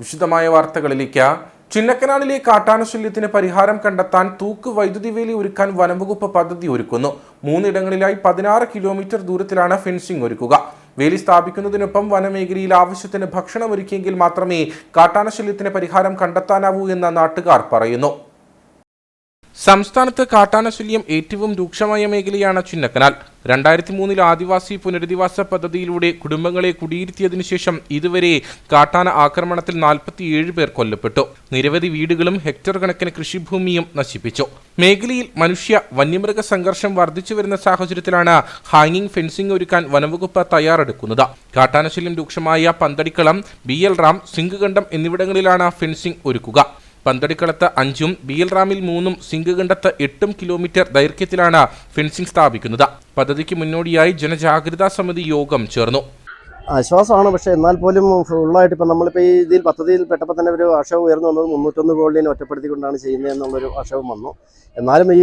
വിശദമായ വാർത്തകളിലേക്ക്. ചിന്നക്കനാലിലെ കാട്ടാനശല്യത്തിന് പരിഹാരം കണ്ടെത്താൻ തൂക്ക് വൈദ്യുതി വേലി ഒരുക്കാൻ വനംവകുപ്പ് പദ്ധതി ഒരുക്കുന്നു. മൂന്നിടങ്ങളിലായി പതിനാറ് കിലോമീറ്റർ ദൂരത്തിലാണ് ഫെൻസിംഗ് ഒരുക്കുക. വേലി സ്ഥാപിക്കുന്നതിനൊപ്പം വനമേഖലയിൽ ആവശ്യത്തിന് ഭക്ഷണം ഒരുക്കിയെങ്കിൽ മാത്രമേ കാട്ടാനശല്യത്തിന് പരിഹാരം കണ്ടെത്താനാവൂ എന്ന് നാട്ടുകാർ പറയുന്നു. സംസ്ഥാനത്ത് കാട്ടാനശല്യം ഏറ്റവും രൂക്ഷമായ മേഖലയാണ് ചിന്നക്കനാൽ. രണ്ടായിരത്തി മൂന്നിൽ ആദിവാസി പുനരധിവാസ പദ്ധതിയിലൂടെ കുടുംബങ്ങളെ കുടിയിരുത്തിയതിനു ശേഷം ഇതുവരെ കാട്ടാന ആക്രമണത്തിൽ നാൽപ്പത്തിയേഴ് പേർ കൊല്ലപ്പെട്ടു. നിരവധി വീടുകളും ഹെക്ടർ കണക്കിന് കൃഷിഭൂമിയും നശിപ്പിച്ചു. മേഖലയിൽ മനുഷ്യ വന്യമൃഗ സംഘർഷം വർദ്ധിച്ചു വരുന്ന സാഹചര്യത്തിലാണ് ഹാങ്ങിംഗ് ഫെൻസിംഗ് ഒരുക്കാൻ വനംവകുപ്പ് തയ്യാറെടുക്കുന്നത്. കാട്ടാനശല്യം രൂക്ഷമായ പന്തടിക്കളം ബി എൽ റാം സിംഗുകണ്ഠം എന്നിവിടങ്ങളിലാണ് ഫെൻസിംഗ് ഒരുക്കുക. പന്തടിക്കളത്ത് അഞ്ചും ബീൽറാമിൽ മൂന്നും സിംഗുകണ്ടത്ത് എട്ടും കിലോമീറ്റർ ദൈർഘ്യത്തിലാണ് ഫെൻസിംഗ് സ്ഥാപിക്കുന്നത്. പദ്ധതിക്ക് മുന്നോടിയായി ജനജാഗ്രതാ സമിതി യോഗം ചേർന്നു. ആശ്വാസമാണ് പക്ഷേ എന്നാൽ പോലും ഫുള്ളായിട്ട് ഇപ്പം നമ്മളിപ്പോൾ ഈ ഇതിൽ പദ്ധതിയിൽ പെട്ടപ്പോൾ തന്നെ ഒരു ആശയം ഉയർന്നു വന്നത് മുന്നൂറ്റൊന്ന് കോളിനെ ഒറ്റപ്പെടുത്തിക്കൊണ്ടാണ് ചെയ്യുന്നത് എന്നുള്ളൊരു ആശയം വന്നു. എന്നാലും ഈ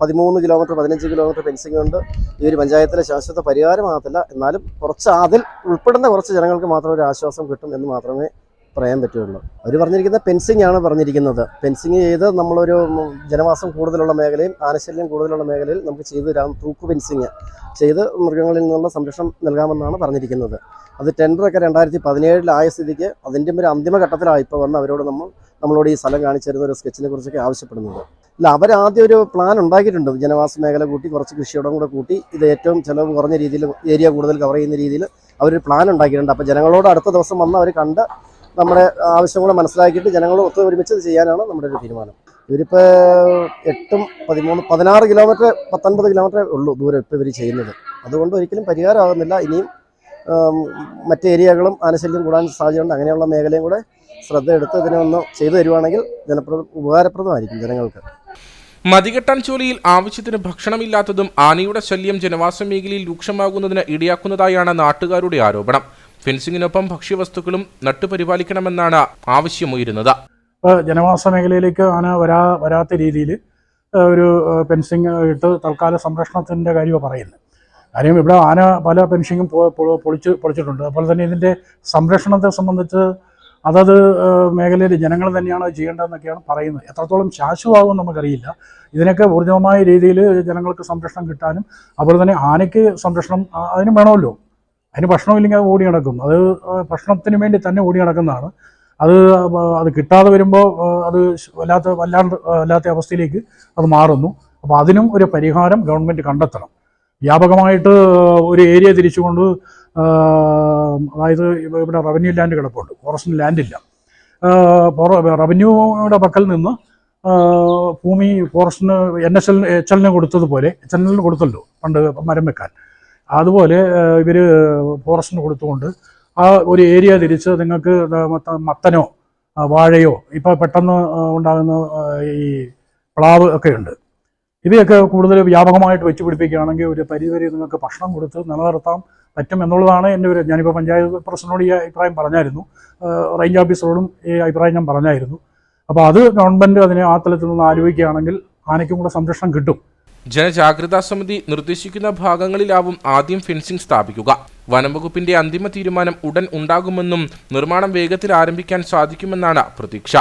പതിമൂന്ന് കിലോമീറ്റർ പതിനഞ്ച് കിലോമീറ്റർ ഫെൻസിംഗ് കൊണ്ട് ഈ ഒരു പഞ്ചായത്തിലെ ശാശ്വത പരിഹാരമാകത്തില്ല എന്നാലും കുറച്ച് അതിൽ ഉൾപ്പെടുന്ന കുറച്ച് ജനങ്ങൾക്ക് മാത്രം ഒരു ആശ്വാസം കിട്ടും എന്ന് മാത്രമേ പറയാൻ പറ്റുള്ളൂ. അവർ പറഞ്ഞിരിക്കുന്നത് പെൻസിങ് ആണ് പറഞ്ഞിരിക്കുന്നത്. പെൻസിങ് ചെയ്ത് നമ്മളൊരു ജനവാസം കൂടുതലുള്ള മേഖലയും ആനശല്യം കൂടുതലുള്ള മേഖലയിൽ നമുക്ക് ചെയ്തു തരാം തൂക്ക് ഫെൻസിങ് ചെയ്ത് മൃഗങ്ങളിൽ നിന്നുള്ള സംരക്ഷണം നൽകാമെന്നാണ് പറഞ്ഞിരിക്കുന്നത്. അത് ടെൻഡറൊക്കെ രണ്ടായിരത്തി പതിനേഴിലായ സ്ഥിതിക്ക് അതിന്റെ ഒരു അന്തിമ ഘട്ടത്തിലാണ് ഇപ്പോൾ വന്ന് അവരോട് നമ്മൾ നമ്മളോട് ഈ സ്ഥലം കാണിച്ചു തരുന്ന ഒരു സ്കെച്ചിനെ കുറിച്ചൊക്കെ ആവശ്യപ്പെടുന്നത്. ഇല്ല അവരാദ്യം ഒരു പ്ലാൻ ഉണ്ടാക്കിയിട്ടുണ്ട്. ജനവാസ മേഖല കൂട്ടി കുറച്ച് കൃഷിയോടും കൂടെ കൂട്ടി ഇത് ഏറ്റവും ചിലവ് കുറഞ്ഞ രീതിയിൽ ഏരിയ കൂടുതൽ കവർ ചെയ്യുന്ന രീതിയിൽ അവരൊരു പ്ലാൻ ഉണ്ടാക്കിയിട്ടുണ്ട്. അപ്പോൾ ജനങ്ങളോട് അടുത്ത ദിവസം വന്ന് അവർ കണ്ട് നമ്മുടെ ആവശ്യം കൂടെ മനസ്സിലാക്കിയിട്ട് ജനങ്ങളോട് ഒത്തു ഒരുമിച്ച് ചെയ്യാനാണ് നമ്മുടെ ഒരു തീരുമാനം. ഇവരിപ്പോൾ എട്ടും പതിമൂന്ന് പതിനാറ് കിലോമീറ്റർ പത്തൊൻപത് കിലോമീറ്റർ ഉള്ളൂ ദൂരം ഇപ്പോൾ ഇവർ ചെയ്യുന്നത്. അതുകൊണ്ട് ഒരിക്കലും പരിഹാരമാകുന്നില്ല. ഇനിയും മറ്റ് ഏരിയകളും ആനശല്യം കൂടാൻ സാധ്യതയുണ്ട്. അങ്ങനെയുള്ള മേഖലയും കൂടെ ശ്രദ്ധയെടുത്ത് ഇതിനെ ഒന്ന് ചെയ്തു തരുവാണെങ്കിൽ ജനപ്രദ ഉപകാരപ്രദമായിരിക്കും ജനങ്ങൾക്ക്. മതികെട്ടാൻ ചോലിയിൽ ആവശ്യത്തിന് ഭക്ഷണമില്ലാത്തതും ആനയുടെ ശല്യം ജനവാസ മേഖലയിൽ രൂക്ഷമാകുന്നതിന് ഇടയാക്കുന്നതായാണ് നാട്ടുകാരുടെ ആരോപണം. ഫെൻസിങ്ങിനൊപ്പം ഭക്ഷ്യവസ്തുക്കളും നട്ടുപരിപാലിക്കണമെന്നാണ് ആവശ്യമുയരുന്നത്. ജനവാസ മേഖലയിലേക്ക് ആന വരാ വരാത്ത രീതിയിൽ ഒരു ഫെൻസിങ് ഇട്ട് തൽക്കാല സംരക്ഷണത്തിന്റെ കാര്യമാണ് പറയുന്നത്. കാര്യം ഇവിടെ ആന പല ഫെൻസിങ്ങും പൊളിച്ച് പൊളിച്ചിട്ടുണ്ട്. അതുപോലെ തന്നെ ഇതിന്റെ സംരക്ഷണത്തെ സംബന്ധിച്ച് അതത് മേഖലയിൽ ജനങ്ങൾ തന്നെയാണ് ചെയ്യേണ്ടതെന്നൊക്കെയാണ് പറയുന്നത്. എത്രത്തോളം ശാശ്വതമാകും നമുക്കറിയില്ല. ഇതിനൊക്കെ ഊർജമായ രീതിയിൽ ജനങ്ങൾക്ക് സംരക്ഷണം കിട്ടാനും അതുപോലെ തന്നെ ആനയ്ക്ക് സംരക്ഷണം അതിനും വേണമല്ലോ. അതിന് ഭക്ഷണമില്ലെങ്കിൽ അത് ഓടി നടക്കും അത് ഭക്ഷണത്തിന് വേണ്ടി തന്നെ ഓടി നടക്കുന്നതാണ്. അത് അത് കിട്ടാതെ വരുമ്പോൾ അത് വല്ലാത്ത വല്ലാണ്ട് വല്ലാത്ത അവസ്ഥയിലേക്ക് അത് മാറുന്നു. അപ്പോൾ അതിനും ഒരു പരിഹാരം ഗവൺമെന്റ് കണ്ടെത്തണം. വ്യാപകമായിട്ട് ഒരു ഏരിയ തിരിച്ചുകൊണ്ട് അതായത് ഇവ- ഇവിടെ റവന്യൂ ലാൻഡ് കിടപ്പുണ്ട്. ഫോറസ്റ്റിന് ലാൻഡില്ല. റവന്യൂയുടെ പക്കൽ നിന്ന് ഭൂമി ഫോറസ്റ്റിന് എൻ എസ് എൽ എച്ച് എല്ലിന് കൊടുത്തതുപോലെ എച്ച് എല്ലിന് കൊടുത്തല്ലോ പണ്ട് മരം വെക്കാൻ. അതുപോലെ ഇവർ ഫോറസ്റ്റിന് കൊടുത്തുകൊണ്ട് ആ ഒരു ഏരിയ തിരിച്ച് നിങ്ങൾക്ക് മത്തനോ വാഴയോ ഇപ്പോൾ പെട്ടെന്ന് ഉണ്ടാകുന്ന ഈ പ്ലാവ് ഒക്കെ ഉണ്ട്. ഇവയൊക്കെ കൂടുതൽ വ്യാപകമായിട്ട് വെച്ച് പിടിപ്പിക്കുകയാണെങ്കിൽ ഒരു പരിധിവരെ നിങ്ങൾക്ക് ഭക്ഷണം കൊടുത്ത് നിലനിർത്താം പറ്റും എന്നുള്ളതാണ് എന്റെ ഒരു ഞാനിപ്പോൾ പഞ്ചായത്ത് പ്രസിഡന്റിനോട് ഈ അഭിപ്രായം പറഞ്ഞായിരുന്നു. റേഞ്ച് ഓഫീസറോടും ഈ അഭിപ്രായം ഞാൻ പറഞ്ഞായിരുന്നു. അപ്പോൾ അത് ഗവൺമെന്റ് അതിനെ ആ തലത്തിൽ നിന്ന് ആലോചിക്കുകയാണെങ്കിൽ ആനയ്ക്കും കൂടെ സംരക്ഷണം കിട്ടും. ജനജാഗ്രതാ സമിതി നിർദ്ദേശിക്കുന്ന ഭാഗങ്ങളിലാവും ആദ്യം ഫെൻസിംഗ് സ്ഥാപിക്കുക. വനംവകുപ്പിന്റെ അന്തിമ തീരുമാനം ഉടൻ ഉണ്ടാകുമെന്നും നിർമ്മാണം വേഗത്തിൽ ആരംഭിക്കാൻ സാധിക്കുമെന്നാണ് പ്രതീക്ഷ.